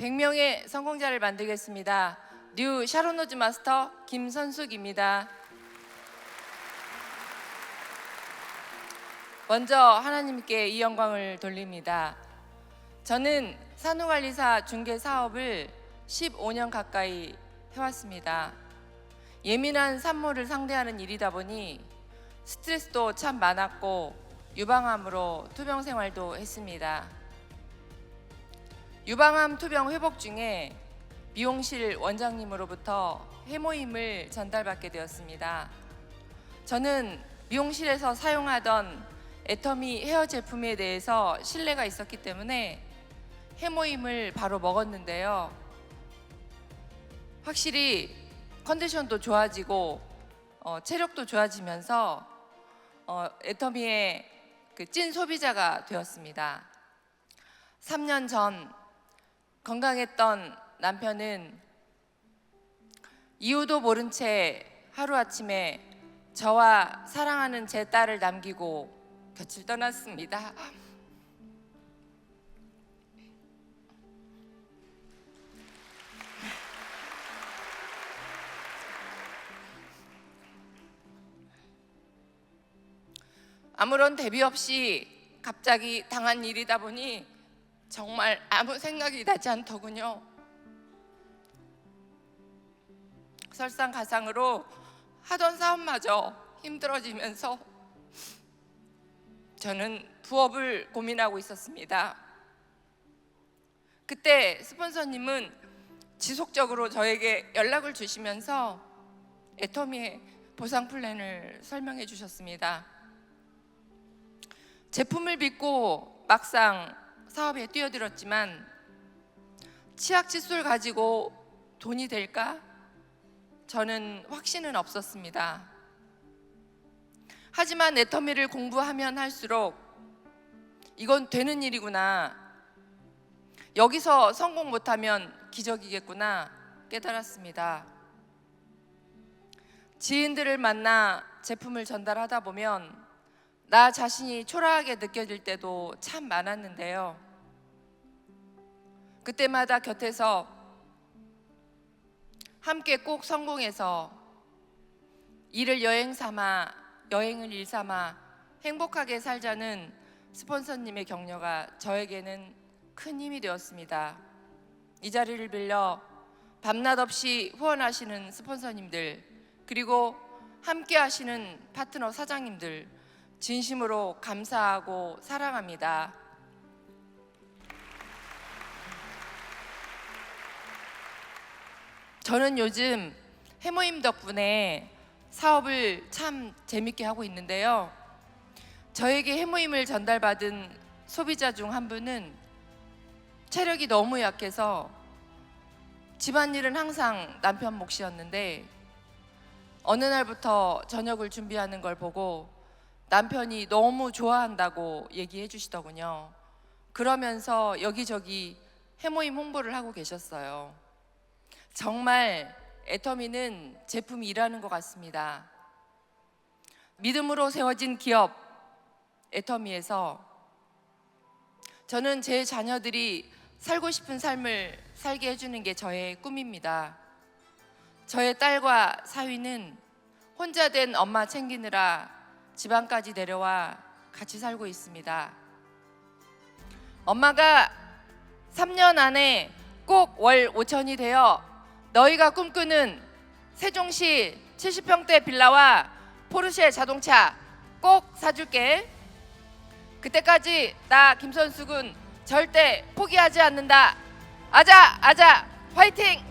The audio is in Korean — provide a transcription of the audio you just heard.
100명의 성공자를 만들겠습니다. 뉴 샤론노즈 마스터 김선숙입니다. 먼저 하나님께 이 영광을 돌립니다. 저는 산후관리사 중개 사업을 15년 가까이 해왔습니다. 예민한 산모를 상대하는 일이다 보니 스트레스도 참 많았고 유방암으로 투병 생활도 했습니다. 유방암 투병 회복 중에 미용실 원장님으로부터 해모임을 전달받게 되었습니다. 저는 미용실에서 사용하던 애터미 헤어 제품에 대해서 신뢰가 있었기 때문에 해모임을 바로 먹었는데요. 확실히 컨디션도 좋아지고 어, 체력도 좋아지면서 어, 애터미의 그 찐 소비자가 되었습니다. 3년 전 건강했던 남편은 이유도 모른 채 하루아침에 저와 사랑하는 제 딸을 남기고 곁을 떠났습니다. 아무런 대비 없이 갑자기 당한 일이다 보니 정말 아무 생각이 나지 않더군요. 설상가상으로 하던 사업마저 힘들어지면서 저는 부업을 고민하고 있었습니다. 그때 스폰서님은 지속적으로 저에게 연락을 주시면서 애터미의 보상 플랜을 설명해 주셨습니다. 제품을 믿고 막상 사업에 뛰어들었지만 치약 칫솔 가지고 돈이 될까? 저는 확신은 없었습니다. 하지만 애터미를 공부하면 할수록 이건 되는 일이구나. 여기서 성공 못하면 기적이겠구나 깨달았습니다. 지인들을 만나 제품을 전달하다 보면 나 자신이 초라하게 느껴질 때도 참 많았는데요. 그때마다 곁에서 함께 꼭 성공해서 일을 여행 삼아 여행을 일 삼아 행복하게 살자는 스폰서님의 격려가 저에게는 큰 힘이 되었습니다. 이 자리를 빌려 밤낮 없이 후원하시는 스폰서님들 그리고 함께 하시는 파트너 사장님들 진심으로 감사하고 사랑합니다. 저는 요즘 해모임 덕분에 사업을 참 재밌게 하고 있는데요. 저에게 해모임을 전달받은 소비자 중 한 분은 체력이 너무 약해서 집안일은 항상 남편 몫이었는데 어느 날부터 저녁을 준비하는 걸 보고 남편이 너무 좋아한다고 얘기해 주시더군요. 그러면서 여기저기 해모임 홍보를 하고 계셨어요. 정말 애터미는 제품이 일하는 것 같습니다. 믿음으로 세워진 기업 애터미에서 저는 제 자녀들이 살고 싶은 삶을 살게 해주는 게 저의 꿈입니다. 저의 딸과 사위는 혼자 된 엄마 챙기느라 지방까지 내려와 같이 살고 있습니다. 엄마가 3년 안에 꼭 월 5천이 되어 너희가 꿈꾸는 세종시 70평대 빌라와 포르쉐 자동차 꼭 사줄게. 그때까지 나 김선숙은 절대 포기하지 않는다. 아자 아자 화이팅!